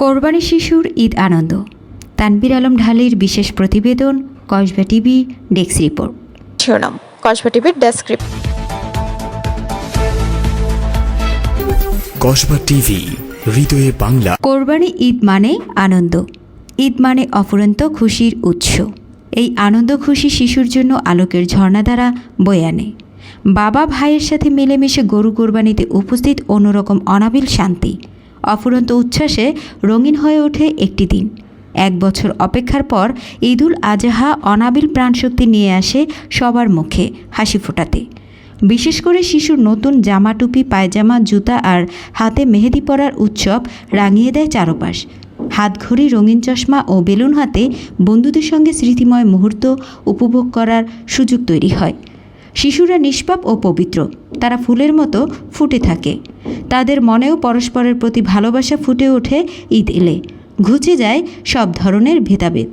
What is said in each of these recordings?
কোরবানি শিশুর ঈদ আনন্দ। তানবির আলম ঢালির বিশেষ প্রতিবেদন কসবা টিভি ডেস্ক রিপোর্ট। শিরোনাম কসবা টিভির ডেসক্রিপ্ট কসবা টিভি হৃদয়ে বাংলা। কোরবানি ঈদ মানে আনন্দ। ঈদ মানে অফুরন্ত খুশির উৎস। এই আনন্দ খুশি শিশুর জন্য আলোকের ঝর্ণা দ্বারা বয়ে আনে। বাবা ভাইয়ের সাথে মিলেমিশে গরু কোরবানিতে উপস্থিত অন্যরকম অনাবিল শান্তি। অফুরন্ত উচ্ছ্বাসে রঙিন হয়ে ওঠে একটি দিন। এক বছর অপেক্ষার পর ঈদুল আজহা অনাবিল প্রাণশক্তি নিয়ে আসে সবার মুখে হাসি ফোটাতে। বিশেষ করে শিশুর নতুন জামা টুপি, পায়জামা, জুতা আর হাতে মেহেদি পরার উৎসব রাঙিয়ে দেয় চারপাশ। হাতঘড়ি, রঙিন চশমা ও বেলুন হাতে বন্ধুদের সঙ্গে স্মৃতিময় মুহূর্ত উপভোগ করার সুযোগ তৈরি হয়। শিশুরা নিষ্পাপ ও পবিত্র। তারা ফুলের মতো ফুটে থাকে। তাদের মনেও পরস্পরের প্রতি ভালোবাসা ফুটে ওঠে ঈদ এলে। ঘুচে যায় সব ধরনের ভেদাভেদ।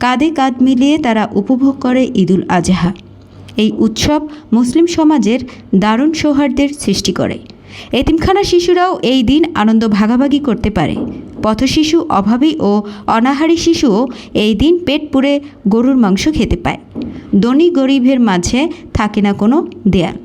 কাঁধে কাঁধ মিলিয়ে তারা উপভোগ করে ঈদুল আজহা। এই উৎসব মুসলিম সমাজের দারুণ সৌহার্দ্যের সৃষ্টি করে। এতিমখানা শিশুরাও এই দিন আনন্দ ভাগাভাগি করতে পারে। পথশিশু অভাবী ও অনাহারী শিশুও এই দিন পেট পুড়ে গরুর মাংস খেতে পায়। ধনী গরিবের মাঝে থাকে না কোনো দেয়াল।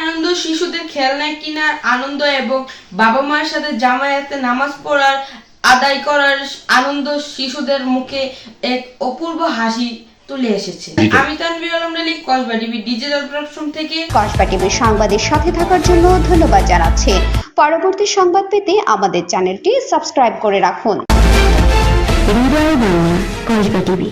আনন্দ শিশুদের খেলনা কেনার আনন্দ এবং বাবা মায়ের সাথে জামায়াতে নামাজ পড়ার, আদায় করার আনন্দ শিশুদের মুখে এক অপূর্ব হাসি তুলে এসেছে। আমি Tanvir Alam Ali Kasba TV digital platform থেকে। কসবা টিভির সংবাদের সাথে থাকার জন্য ধন্যবাদ জানাচ্ছি। পরবর্তী সংবাদ পেতে আমাদের চ্যানেলটি সাবস্ক্রাইব করে রাখুন। কসবা টিভি।